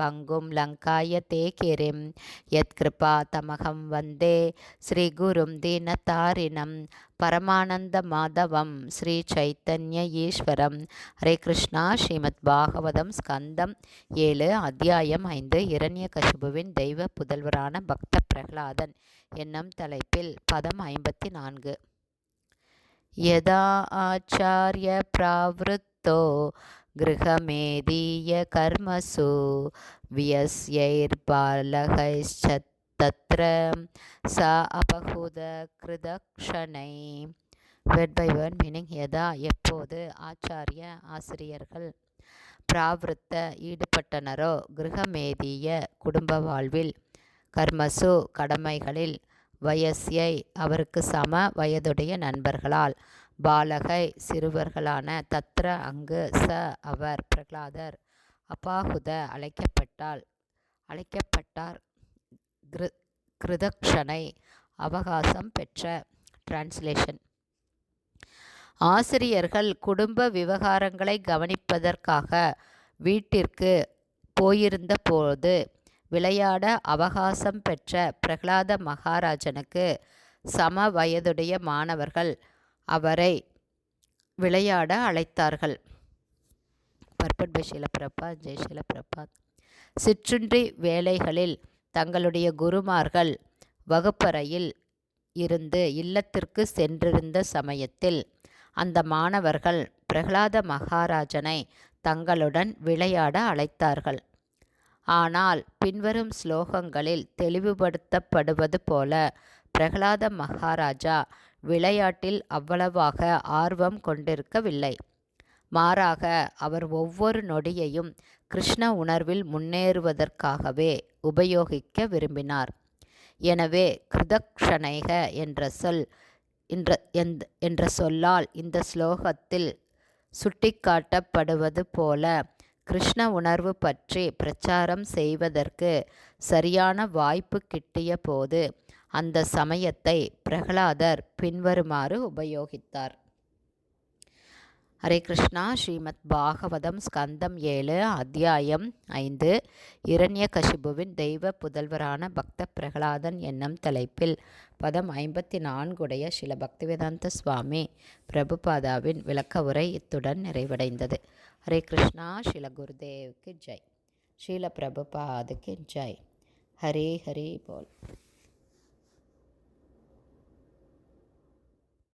பங்கும் லங்காய தே கிரிம் யத்கிருபா தமகம் வந்தே. ஸ்ரீகுரும் தீனதாரிணம் பரமானந்த மாதவம். ஸ்ரீ சைத்தன்ய ஈஸ்வரம். ஹரே கிருஷ்ணா. ஸ்ரீமத் பாகவதம் ஸ்கந்தம் ஏழு அத்தியாயம் ஐந்து. இரண்ய கசிபுவின் தெய்வ புதல்வரான பக்த பிரகலாதன் என்னும் தலைப்பில் பதம் ஐம்பத்தி நான்கு. யதா ஆச்சாரிய பிராவிருத்தோ गृहमेदीयकर्मसु व्यस्यैर्बालकैश्चत्तत्र सा அபகுதகிருதக்ஷனை வேர்ட் பை வேர்ட் மீனிங் எதா எப்போது ஆச்சாரிய ஆசிரியர்கள் பிராவிருத்த ஈடுபட்டனரோ கிரகமேதிய குடும்ப வாழ்வில் கர்மசு கடமைகளில் வயசியை அவருக்கு சம வயதுடைய நண்பர்களால் பாலகை சிறுவர்களான தத்ர அங்கு ச அவர் பிரகலாதர் அபாகுத அழைக்கப்பட்டால் அழைக்கப்பட்டார். கிரு கிருதக்ஷனை அவகாசம் பெற்ற டிரான்ஸ்லேஷன் ஆசிரியர்கள் குடும்ப விவகாரங்களை கவனிப்பதற்காக வீட்டிற்கு போயிருந்த போது விளையாட அவகாசம் பெற்ற பிரகலாத மகாராஜனுக்கு சம வயதுடைய மாணவர்கள் அவரை விளையாட அழைத்தார்கள். பர்பட் பை ஷீலபிரபாத் ஜெய் ஷீலபிரபாத் சிற்றுண்டி வேலைகளில் தங்களுடைய குருமார்கள் வகுப்பறையில் இருந்து இல்லத்திற்கு சென்றிருந்த சமயத்தில் அந்த மாணவர்கள் பிரகலாத மகாராஜனை தங்களுடன் விளையாட அழைத்தார்கள். ஆனால் பின்வரும் ஸ்லோகங்களில் தெளிவுபடுத்தப்படுவது போல பிரகலாத மகாராஜா விளையாட்டில் அவ்வளவாக ஆர்வம் கொண்டிருக்கவில்லை. மாறாக அவர் ஒவ்வொரு நொடியையும் கிருஷ்ண உணர்வில் முன்னேறுவதற்காகவே உபயோகிக்க விரும்பினார். எனவே கிருதக்ஷணைக என்ற சொல் என்ற என்ற சொல்லால் இந்த ஸ்லோகத்தில் சுட்டிக்காட்டப்படுவது போல கிருஷ்ண உணர்வு பற்றி பிரச்சாரம் செய்வதற்கு சரியான வாய்ப்பு கிட்டிய போது அந்த சமயத்தை பிரகலாதர் பின்வருமாறு உபயோகித்தார். ஹரே கிருஷ்ணா ஸ்ரீமத் பாகவதம் ஸ்கந்தம் ஏழு அத்தியாயம் ஐந்து இரண்ய கசிபுவின் தெய்வ புதல்வரான பக்த பிரகலாதன் என்னும் தலைப்பில் பதம் ஐம்பத்தி நான்குடைய சில பக்திவேதாந்த சுவாமி பிரபுபாதாவின் விளக்க உரை இத்துடன் நிறைவடைந்தது. ஹரே கிருஷ்ணா ஸ்ரீல குருதேவுக்கு ஜெய். ஸ்ரீல பிரபுபாதுக்கு ஜெய். ஹரே ஹரே போல்.